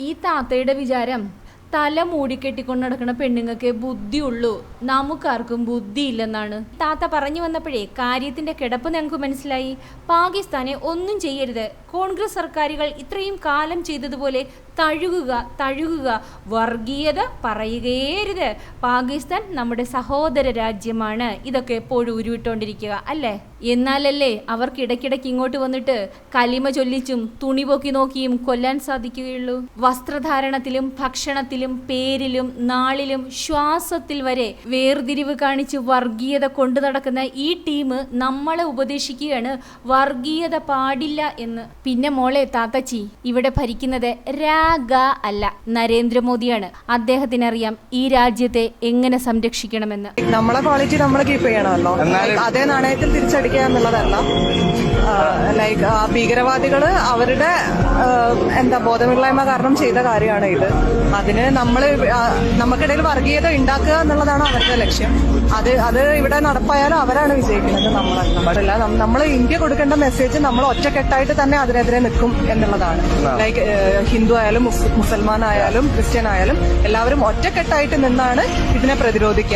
ഈ താത്തയുടെ വിചാരം തല മൂടിക്കെട്ടിക്കൊണ്ട് നടക്കുന്ന പെണ്ണുങ്ങൾക്ക് ബുദ്ധിയുള്ളൂ. നമുക്കാർക്കും ബുദ്ധിയില്ലെന്നാണ്. താത്ത പറഞ്ഞു വന്നപ്പോഴേ കാര്യത്തിന്റെ കിടപ്പ് ഞങ്ങൾക്ക് മനസ്സിലായി. പാകിസ്ഥാനെ ഒന്നും ചെയ്യരുത്. കോൺഗ്രസ് സർക്കാരുകൾ ഇത്രയും കാലം ചെയ്തതുപോലെ തഴുകുക തഴുകുക വർഗീയത പറയുകയേരുത്. പാകിസ്ഥാൻ നമ്മുടെ സഹോദര രാജ്യമാണ്. ഇതൊക്കെ എപ്പോഴും ഉരുവിട്ടോണ്ടിരിക്കുക അല്ലേ? എന്നാലല്ലേ അവർക്ക് ഇടയ്ക്കിടയ്ക്ക് ഇങ്ങോട്ട് വന്നിട്ട് കലിമ ചൊല്ലിച്ചും തുണി പൊക്കി നോക്കിയും കൊല്ലാൻ സാധിക്കുകയുള്ളൂ. വസ്ത്രധാരണത്തിലും ഭക്ഷണത്തിലും പേരിലും നാളിലും ശ്വാസത്തിൽ വരെ വേർതിരിവ് കാണിച്ച് വർഗീയത കൊണ്ടു നടക്കുന്ന ഈ ടീം നമ്മളെ ഉപദേശിക്കുകയാണ്. വർഗീയത പാടില്ല എന്ന്. പിന്നെ മോളെ താത്തച്ചി ഇവിടെ ഭരിക്കുന്നത് രാഗ അല്ല നരേന്ദ്രമോദിയാണ്. അദ്ദേഹത്തിനറിയാം ഈ രാജ്യത്തെ എങ്ങനെ സംരക്ഷിക്കണമെന്ന്. നമ്മളെ ക്വാളിറ്റി നമ്മൾ കീപ്പ് ചെയ്യണമല്ലോ. അതേ നാണയത്തിൽ തിരിച്ചടിക്കുക എന്നുള്ളതല്ല. ലൈക്ക് ഭീകരവാദികൾ അവരുടെ എന്താ ബോധമില്ലായ്മ കാരണം ചെയ്ത കാര്യമാണ് ഇത്. അതിന് നമ്മൾ നമുക്കിടയിൽ വർഗീയത ഉണ്ടാക്കുക എന്നുള്ളതാണ് അവരുടെ ലക്ഷ്യം. അത് അത് ഇവിടെ നടപ്പായാലും അവരാണ് വിജയിക്കുന്നത് നമ്മളല്ല നമ്മൾ ഇന്ത്യ കൊടുക്കേണ്ട മെസ്സേജ് നമ്മൾ ഒറ്റക്കെട്ടായിട്ട് തന്നെ അതിനെതിരെ നിൽക്കും എന്നുള്ളതാണ്. ലൈക്ക് ഹിന്ദു ആയാലും മുസ്- മുസൽമാൻ ആയാലും ക്രിസ്ത്യൻ ആയാലും എല്ലാവരും ഒറ്റക്കെട്ടായിട്ട് നിന്നാണ് ഇതിനെ പ്രതിരോധിക്കുക.